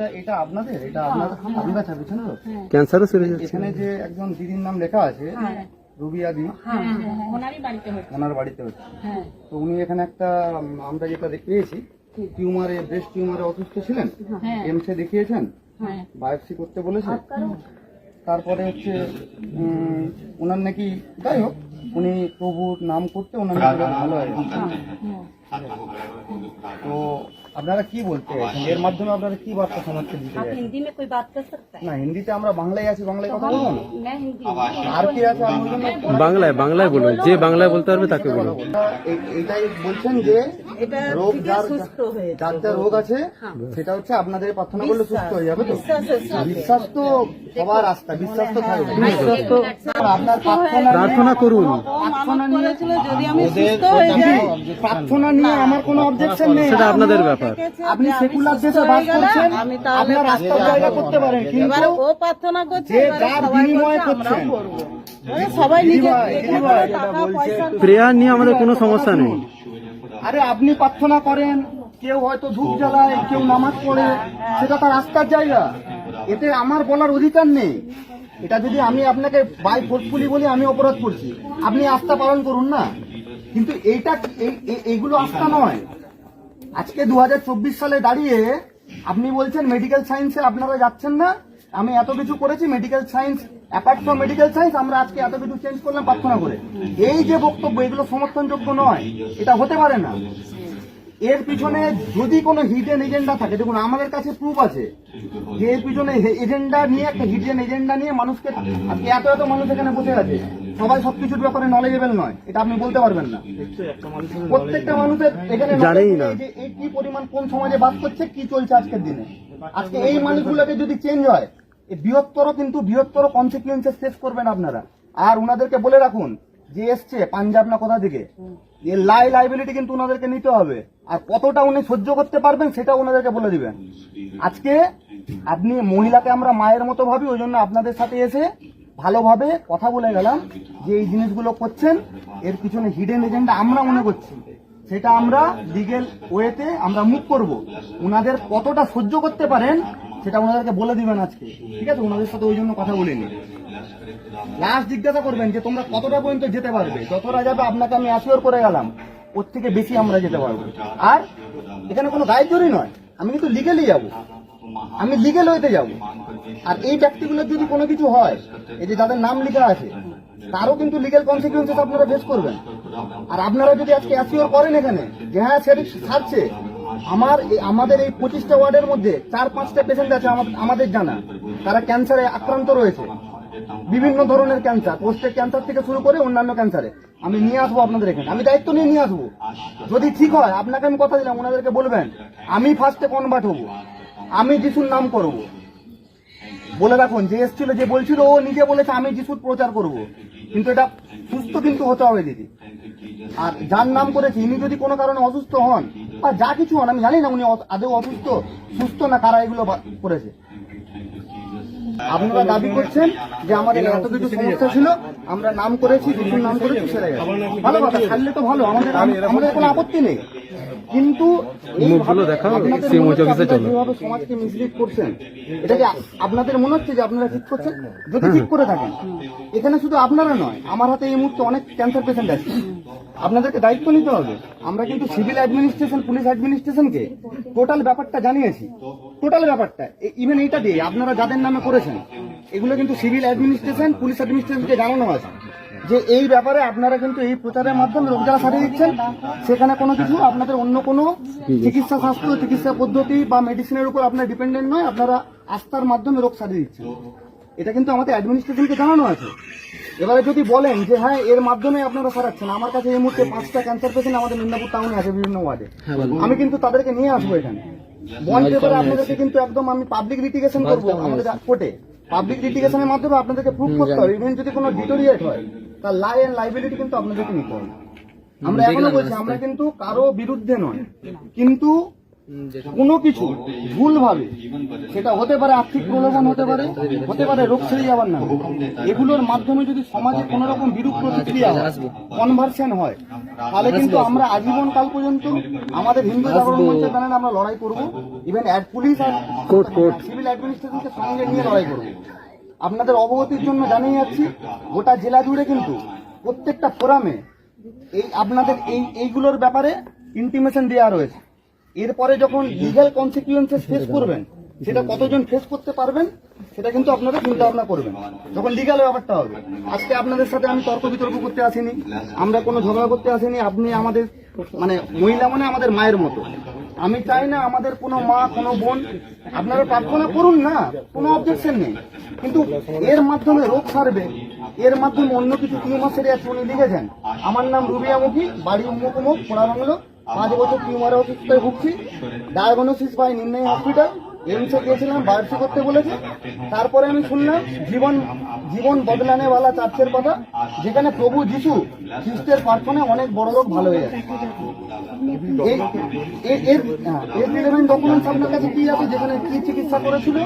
এটা এটা আপনাদের? এটা আপনার আপনারা চাপিয়েছেন তো? ক্যান্সারও সেরে যাচ্ছে। এখানে যে একজন দিদির নাম লেখা আছে হ্যাঁ। ওনার বাড়িতে হচ্ছে। হ্যাঁ। তো উনি এখানে একটা আমরা যেটা দেখে পেয়েছি টিউমারে ব্রেস্ট টিউমারে অসুস্থ ছিলেন? হ্যাঁ। এমসে দেখিয়েছেন? হ্যাঁ। বায়োপসি করতে বলেছে তারপরে হচ্ছে ওনার নাকি যাই হোক উনি প্রভুর নাম করতে ওনার ভালো হয়ে। গেছে। তো আপনারা কি বলতে চাইছেন এর মাধ্যমে আপনারা কি বার্তা সমাজকে দিতে आप চাইছেন हिंदी में कोई बात कर सकता है না হিন্দিতে আমরা বাংলায় আছি বাংলায় কথা বলবো না मैं हिंदी আর কি আছে আমি বললাম না, বাংলায় বাংলায় বলুন যে বাংলায় বলতে পারবে তাকে বলুন ওটা এ- এটাই বলছেন যে রোগ যার যার যা রোগ আছে সেটা হচ্ছে আপনাদের প্রার্থনা করলে সুস্থ হয়ে যাবে তো বিশ্বাস তো সবার আস্থা বিশ্বাস তো থাকবে আর আপনার প্রার্থনা প্রার্থনা করুন প্রার্থনা নিয়ে যদি আমি সুস্থ হয়ে যাই প্রার্থনা নিয়ে আমার কোনো অবজেকশন নেই। সেটা আপনাদের ব্যাপার। আপনি সেকুলার দেশে বাস করছেন আপনার রাস্তার জায়গা করতে পারেন কিন্তু ও প্রার্থনা করছে যার বিনিময়ে করছেন। মানে সবাই নিজে প্রেয়ার নিয়ে আমাদের কোনো সমস্যা নেই। আরে আপনি প্রার্থনা করেন কেউ হয়তো ধূপ জ্বালায় কেউ নামাজ পড়ে সেটা তার আস্থার জায়গা। এতে আমার বলার অধিকার নেই। এটা যদি আমি আপনাকে বাই ফোর্সফুলি বলি আমি অপরাধ করছি। আপনি আস্থা পালন করুন না। কিন্তু এইটা এই- এই- এইগুলো আস্থা নয়। আজকে দু হাজার চব্বিশ সালে দাঁড়িয়ে আপনি বলছেন মেডিকেল সায়েন্সে আপনারা যাচ্ছেন না। আমি এত কিছু করেছি medical science apart from medical science আমরা আজকে এত কিছু চেঞ্জ করলাম প্রার্থনা করে। এই যে বক্তব্য এগুলো সমর্থনযোগ্য নয়। এটা হতে পারে না। এর পিছনে যদি কোনো হিডেন এজেন্ডা থাকে দেখুন আমাদের কাছে প্রুফ আছে যে এর পিছনে এজেন্ডা নিয়ে একটা হিডেন এজেন্ডা নিয়ে মানুষকে আজকে এত এত মানুষ এখানে বসে আছে। সবাই সবকিছুর ব্যাপারে নলেজেবল নয় এটা আপনি বলতে পারবেন না। প্রত্যেকটা মানুষের এখানে জানেই না। যে এই কি পরিমাণ কোন সমাজে বাস করছে কি চলছে আজকের দিনে। আজকে এই মানুষগুলোকে যদি চেঞ্জ হয় বৃহত্তর কিন্তু বৃহত্তর কনসিকুয়েন্সেস ফেস করবেন আপনারা। আর ওনাদেরকে বলে রাখুন যে এসছে, পাঞ্জাব না কোথা থেকে? এর লাই লাইবিলিটি কিন্তু ওনাদেরকে নিতে হবে। আর কতটা উনি সহ্য করতে পারবেন সেটা ওনাদেরকে বলে দিবেন। আজকে আপনি মহিলাকে আমরা মায়ের মতো ভাবি, ওই জন্য আপনাদের সাথে এসে ভালোভাবে কথা বলে গেলাম যে এই জিনিসগুলো করছেন, এর পিছনে হিডেন এজেন্ডা আমরা মনে করছি। সেটা আমরা লিগেল ওয়েতে আমরা মুখ করব। ওনাদের কতটা সহ্য করতে পারেন, সেটা ওনাদেরকে বলে দিবেন আজকে। ঠিক আছে? ওনাদের সাথে ওই জন্য কথা বলিনি। লাস্ট জিজ্ঞাসা করবেন যে তোমরা কতটা পর্যন্ত যেতে পারবে? যতটা যাবে, আপনাকে আমি অ্যাসিওর করে গেলাম, ওর থেকে বেশি আমরা যেতে পারব। আর এখানে কোনো গাইডজরি নয়। আমি কিন্তু লিগেলি যাব। আমি লিগেল ওয়েতে যাব। আর এই ব্যক্তিগুলোর যদি কোনো কিছু হয়, এই যে যাদের নাম লেখা আছে, তারও কিন্তু লিগেল কনসিকুয়েন্সেস আপনারা ফেস করবেন। আর আপনারা যদি আজকে অ্যাসিওর করেন এখানে যে হ্যাঁ সেটি ছাড়ছে, আমার আমাদের এই পঁচিশটা ওয়ার্ডের মধ্যে চার পাঁচটা পেশেন্ট আছে আমা- আমাদের জানা। তারা ক্যান্সারে আক্রান্ত রয়েছে। বিভিন্ন ধরনের ক্যান্সার পোস্টের ক্যান্সার থেকে শুরু করে অন্যান্য ক্যান্সারে আমি নিয়ে আসব আপনাদের এখানে। আমি দায়িত্ব নিয়ে নিয়ে আসব। যদি ঠিক হয়, আপনাকে আমি কথা দিলাম, ওনাদেরকে বলবেন, আমি ফার্স্টে কনভার্ট হব। আমি যিশুর নাম করব। বলে রাখুন, যে এসছিল, যে বলছিল, ও নিজে বলেছে, আমি যিশুর প্রচার করব। কিন্তু এটা সুস্থ কিন্তু হতে হবে, দিদি। আর যার নাম করেছে, ইনি যদি কোনো কারণে অসুস্থ হন, বা যা কিছু হন, আমি জানি না উনি আদৌ অসুস্থ, সুস্থ না কারা এগুলো করেছে। আপনারা দাবি করছেন যে আমাদের এত কিছু সমস্যা ছিল আমরা নাম করেছি দুজন নাম করেছি সেরে গেছে ভালো কথা ছাড়লে তো ভালো আমাদের আমাদের কোনো আপত্তি নেই। কিন্তু মুখগুলো অফিসে চলো। যেভাবে সমাজকে মিসলিড করছেন এটা কি আপনাদের মনে হচ্ছে যে আপনারা ঠিক করছেন? যদি ঠিক করে থাকেন এখানে শুধু আপনারা নয় আমার হাতে এই মুহূর্তে অনেক ক্যান্সার পেশেন্ট আছে। আপনাদেরকে দায়িত্ব নিতে হবে। আমরা কিন্তু সিভিল অ্যাডমিনিস্ট্রেশন পুলিশ অ্যাডমিনিস্ট্রেশনকে টোটাল ব্যাপারটা জানিয়েছি। টোটাল ব্যাপারটা ইভেন এইটা দিয়ে আপনারা যাদের নামে করেছেন এগুলো কিন্তু সিভিল অ্যাডমিনিস্ট্রেশন পুলিশ অ্যাডমিনিস্ট্রেশনকে জানানো আছে। যে এই ব্যাপারে আপনারা কিন্তু এই প্রচারের মাধ্যমে রোগ জ্বালা সারিয়ে দিচ্ছেন। সেখানে কোনো কিছু আপনাদের অন্য কোনো চিকিৎসা স্বাস্থ্য চিকিৎসা পদ্ধতি বা মেডিসিনের উপর আপনার ডিপেন্ডেন্ট নয় আপনারা আস্থার মাধ্যমে রোগ সারিয়ে দিচ্ছেন। এটা কিন্তু আমাদের অ্যাডমিনিস্ট্রেশনকে জানানো আছে। এবারে যদি বলেন যে হ্যাঁ এর মাধ্যমে আপনারা সারাচ্ছেন আমার কাছে এই মুহূর্তে পাঁচটা ক্যান্সার পেশেন্ট আমাদের মিদনাপুর টাউনে আছে বিভিন্ন ওয়ার্ডে। আমি কিন্তু তাদেরকে নিয়ে আসব এখানে। বন্ড পেপারে আপনাদেরকে কিন্তু একদম আমি পাবলিক লিটিগেশন করব আমাদের কোর্টে পাবলিক লিটিগেশনের মাধ্যমে আপনাদেরকে প্রুভ করতে হবে। ইভেন যদি কোনো ডিটোরিয়েট হয় তার লাই এন্ড লাইবিলিটি কিন্তু আপনাদেরকে নিতে হবে। আমরা এখনও বলছি আমরা কিন্তু কারও বিরুদ্ধে নয়। কিন্তু কোনো কিছু ভুলভাবে সেটা হতে পারে আর্থিক প্রলোভন হতে পারে হতে পারে রোগ ছেড়ে যাবার না এগুলোর মাধ্যমে যদি সমাজে কোনো রকম বিরূপ প্রতিক্রিয়া কনভার্সন হয় তাহলে কিন্তু আমরা আজীবন কাল পর্যন্ত আমাদের হিন্দু জাগরণ মঞ্চের ব্যানারে আমরা লড়াই করব। ইভেন পুলিশ আর সিভিল অ্যাডমিনিস্ট্রেশনকে সঙ্গে নিয়ে লড়াই করব। আপনাদের অবগতির জন্য জানিয়ে যাচ্ছি গোটা জেলা জুড়ে কিন্তু প্রত্যেকটা ফোরামে এই আপনাদের এই এইগুলোর ব্যাপারে ইন্টিমেশন দেওয়া রয়েছে। এরপরে যখন লিগ্যাল কনসিকুয়েন্সেস ফেস করবেন, সেটা কতজন ফেস করতে পারবেন, সেটা কিন্তু আপনারা চিন্তা ভাবনা করবেন, যখন লিগ্যাল ব্যাপারটা হবে। আজকে আপনাদের সাথে আমি তর্ক বিতর্ক করতে আসিনি, আমরা কোনো ঝগড়া করতে আসিনি, আপনি আমাদের মানে মহিলা মানে আমাদের মায়ের মতো। আমি চাই না আমাদের কোনো মা, কোনো বোন, আপনারা প্রার্থনা করুন না, কোনো অবজেকশন নেই। কিন্তু এর মাধ্যমে রোগ সারবে, এর মাধ্যমে অন্য কিছু টিউমার সেরে যাচ্ছে উনি লিখেছেন। আমার নাম রুবিয়া মুখী বাড়ি উমুক উমুক পোড়া বাংলো পাঁচ বছর টিউমারে অসুস্থতায় ভুগছি। ডায়াগনোসিস বাই নির্ণয় হসপিটাল এমসে গিয়েছিলাম বায়োপসি করতে বলেছে। তারপরে আমি শুনলাম জীবন জীবন বদলানে বালা চার্চের কথা যেখানে প্রভু যিশু খ্রিস্টের প্রার্থনায় অনেক বড় লোক ভালো হয়ে এই- এর এর হ্যাঁ, ডকুমেন্টস আপনার কাছে কি আছে যেখানে কি চিকিৎসা করেছিল?